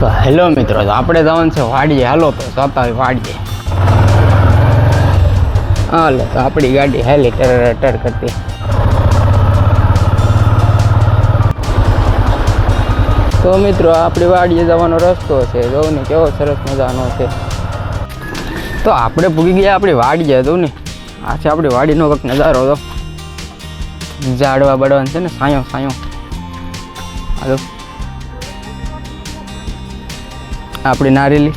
તો હેલો મિત્રો, તો આપણે જવાનું છે વાડીએ. હાલો તો જતા હોય વાડીએ. હાલો તો આપણી ગાડી હેલી ટર કરતી. તો મિત્રો, આપણી વાડીએ જવાનો રસ્તો છે. જોઉં ને કેવો સરસ મજાનો છે. તો આપણે ભૂગી ગયા આપણી વાડીએ જોઉં ને આ છે આપણી વાડીનો કંઈક નજારો તો ઝાડવા બળવાનું છે ને, સાયો સાયો. હાલો. આપણી નારેલી.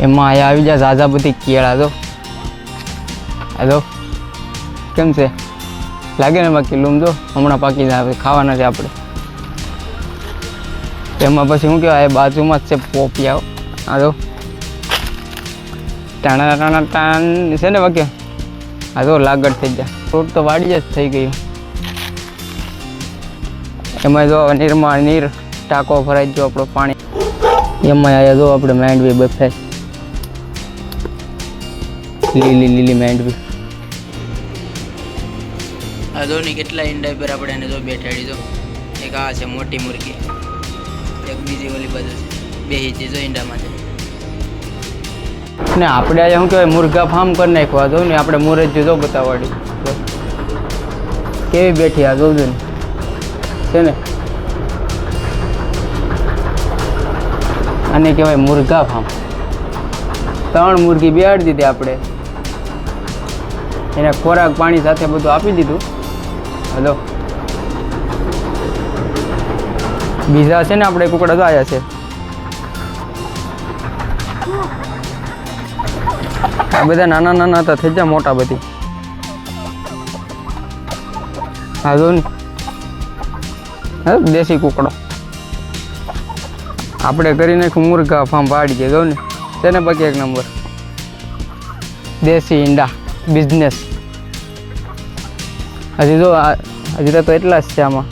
એમાં અહીંયા આવી જાય ઝાઝા બધી કેળા તો હેલો કેમ છે? લાગે ને બાકી લૂમ, જો. હમણાં પાકી જાય ખાવાના છે આપણે. એમાં પછી શું કહેવાય બાજુમાં જ છે પોપિયાઓ આ તો ટાણા ટાણા, ટાણ, છે ને બાકી? આ તો લાગડ થઈ જાય ફ્રૂટ તો વાડી જ થઈ ગયું. એમાં જો નિરમા નીર. ટાંકો ભરાઈ ગયો આપણો પાણી. એમાં આયા જો આપણે માંડવી બફે. લીલી લીલી માંડવી. આ જો ને કેટલા ઈંડા પર આપણે એને જો બેઠાડી દો એક આ છે મોટી મુરગી. એક બીજી ઓલી બાજુ છે. બે હિચી જો ઈંડામાં છે ને આપણે આજે શું કહેવાય મુર્ગા ફાર્મ કરી નાખવા જો ને આપણે મુરજ જુદો બતાવાડી કેવી બેઠી આ જોજો ને છે ને? આને કહેવાય મુર્ગા ફાર્મ. ત્રણ મુરગી બેહાડી દીધી આપણે. એને ખોરાક, પાણી સાથે બધું આપી દીધું. હલો. બીજા છે ને આપણે કુકડા તો આવ્યા છે. આ બધા નાના નાના હતા, થઈ જાય મોટા બધી. હા જો દેશી કુકડો. આપણે કરી નાખ્યું મુર્ગા ફાર્મ પાડી દે ગયું ને તેને બાકી એક નંબર દેશી ઈંડા બિઝનેસ હજી જો હજી તો એટલા જ છે આમાં.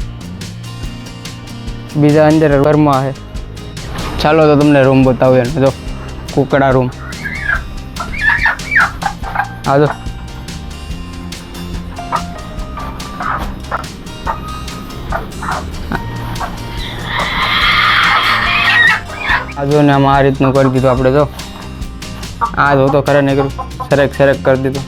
બીજા અંદર ઘરમાં છે. ચાલો તો તમને રૂમ બતાવું એને, જો, કુકડા રૂમ હા જો. આ જો ને આમાં આ રીતનું કરી દીધું આપણે જો આ જો તો ખરે નહીં સરક સરક કરી દીધું.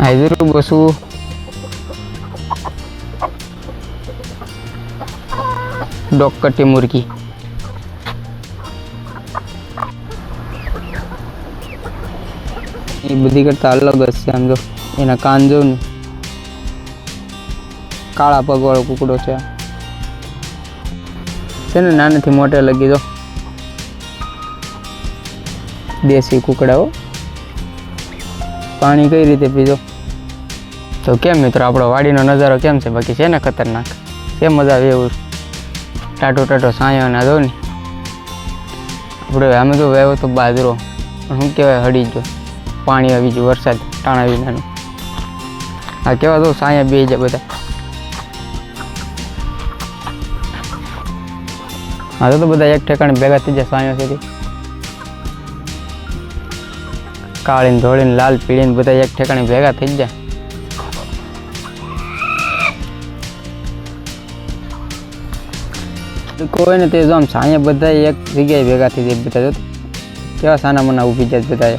હાજરું બસું. ડોકટી મુરગી. એ બધી કરતા અલગ જ છે આમ જો એના કાન જો ને. કાળા પગવાળો કુકડો છે આ. છે ને, નાનાથી મોટે લગી દો. દેશી કુકડાઓ પાણી કઈ રીતે પીજો તો કેમ મિત્રો, આપણો વાડીનો નજારો કેમ છે? બાકી છે ને ખતરનાક. કેમ મજા આવે એવું? ટાટો ટાટો સાયો ના દો ને. આપણે આમે તો વહેવો તો બાજરો. પણ શું કહેવાય, હળી ગયો. પાણી આવી ગયું વરસાદ, ટાણા વિનાનું. આ કેવા તો સાયા બે જાય બધા. હા, તો બધા એક ઠેકાણે ભેગા થઈ જાય સાંયો સુધી. કાળીને ધોળીને, લાલ પીળીને બધા એક ઠેકાણે ભેગા થઈ જાય. કોઈ ને તે જો આમ સાંજે બધા એક જગ્યાએ ભેગા થઈ જાય બધા, જો. કેવા સાના મના ઊભી જાય બધા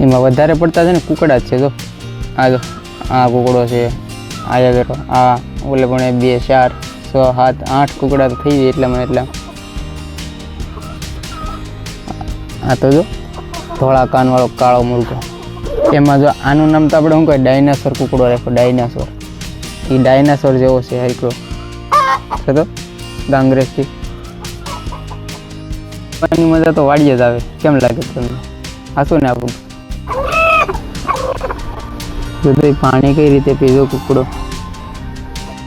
એમાં વધારે પડતા છે ને કુકડા છે, જો. આ જો. આ કુકડો છે, આ બેઠો આ ઓલે પણ બે, ચાર, છ, સાત, આઠ કુકડા તો થઈ જાય એટલા મને એટલા. આ તો જો, ધોળા કાનવાળો કાળો મુર્ગો. એમાં જો આનું નામ તો આપણે શું કહે ડાયનાસોર કુકડો રાખ્યો ડાયનાસોર એ ડાયનાસોર જેવો છે હરકડો છે તો ગાંગ્રેસથી મજા તો વાડીએ જ આવે. કેમ લાગે તમને? હાશું ને આપણું બધું પાણી કઈ રીતે પીધો કુકડો?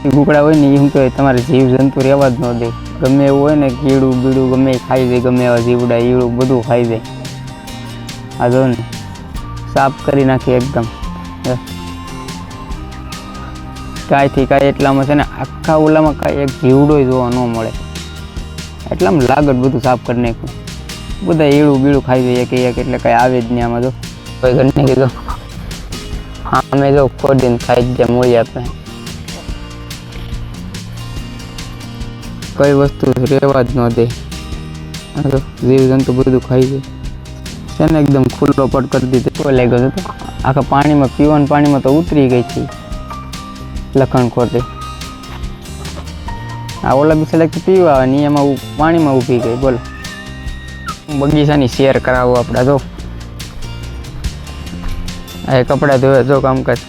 એ કુકડા હોય ને એ શું કહેવાય, તમારે જીવ જંતુ રહેવા જ ન દે. ગમે એવું હોય ને કીડું બીડું ગમે ખાઈ જાય, ગમે એવા જીવડા ઈડું બધું ખાઈ જાય. આ જો ને, સાફ કરી નાખી એકદમ. કાંઈથી કાંઈ એટલામાં છે ને, આખા ઓલામાં કાંઈ એક જીવડો જોવા ન મળે. એટલામાં લાગત બધું સાફ કરી નાખ્યું. બધા ઈડું બીળું ખાઈ જાય, એક એક એટલે કાંઈ આવે જ નહીં આમાં તો કોઈ ઘરને કીધું અમે જો ખોડીને ખાઈ જાય મૂળી આપણે કઈ વસ્તુ રહેવા જ ન દે. તો જીવજંતુ બધું ખાઈ જાય છે ને એકદમ ખુલ્લો પટ કરી દીધો. કેવો લાગ્યો હતો આખા પાણીમાં, પીવાનું પાણીમાં તો ઉતરી ગઈ છે. લખણ ખોટી. આ ઓલા બી કે પીવા આવે ને એમાં પાણીમાં ઊભી ગઈ, બોલો. બગીચાની શેર કરાવો આપણે જો આ કપડાં ધોવે, જો કામકાજ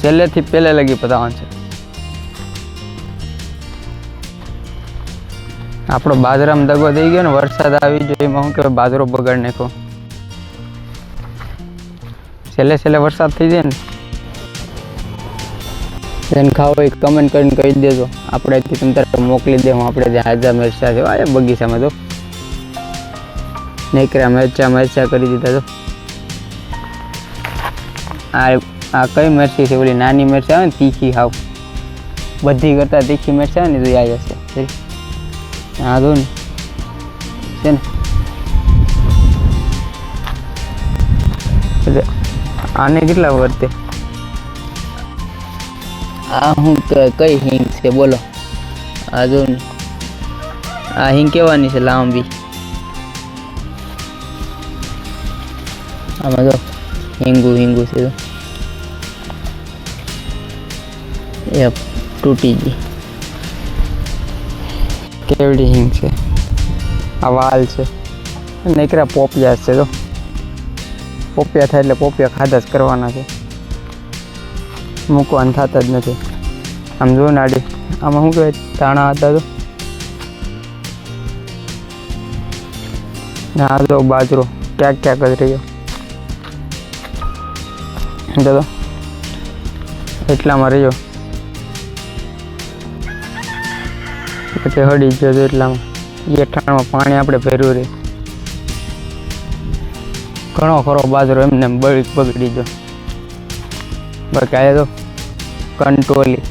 છેલ્લેથી પહેલે લગી પતાવવાનું છે. આપણો બાજરામાં દગો થઈ ગયો ને, વરસાદ આવી ગયો, એમાં શું કહેવાય, બાજરો બગાડ નાખો છેલ્લે છેલ્લે વરસાદ થઈ જાય ને જેને ખાવો એ કમેન્ટ કરીને કહી દેજો. આપણે તમ તારે મોકલી દે, હું આપણે ત્યાં હાજા મરચા છે આ બગીચામાં તો નીકળ્યા મરચા મરચા કરી દીધા તો આ આ કઈ મરચી છે? ઓલી નાની મરચી આવે ને તીખી હાવ. બધી કરતાં તીખી મરચી આવે ને તો આ જશે. આ દો ને. છે ને. આને કેટલા વર્તે? આ હું કઈ હિંગ છે? બોલો. આ જો ને. આ હિંગ કેવાની છે લાંબી? આમાં જો હિંગુ હિંગુ જો એ તૂટી ગઈ. કેવડી હિંગ છે? આ વાલ છે. નીકળ્યા પોપિયા છે તો પોપિયા થાય એટલે પોપિયા ખાધા જ કરવાના છે. મૂકવાના થતા જ નથી. આમ જો નાડી આમાં શું કહેવાય? તાણા હતા તો ના જો બાજરો ક્યાંક ક્યાંક જ રહ્યો. જો એટલામાં રહ્યો પછી ગયો તો એટલામાં. એઠાણમાં પાણી આપણે ભર્યું રહે. ઘણો ખરો બાજરો એમને એમ બળી બગડી જો બાકી આ તો કંટોલી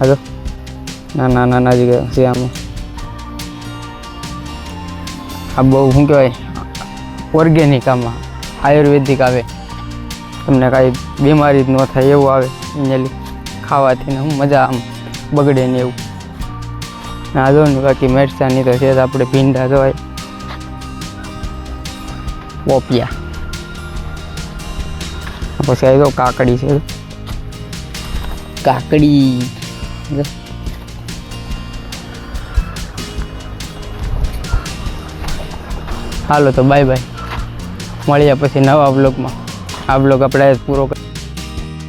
આ તો નાના નાના જ ગયા છે આમાં. આ બહુ શું કહેવાય? ઓર્ગેનિક આમાં. આયુર્વેદિક આવે. તમને કાંઈ બીમારી જ ન થાય એવું આવે અહીંયા ખાવાથી ને મજા આમ બગડે ને એવું. ના જો ને બાકી મરચાની તો છે આપણે ભીંડા જોવાય પોપિયા. પછી આવી કાકડી છે. કાકડી. હાલો તો બાય બાય મળીએ પછી નવા બ્લોગમાં આ બ્લોગ આપણે પૂરો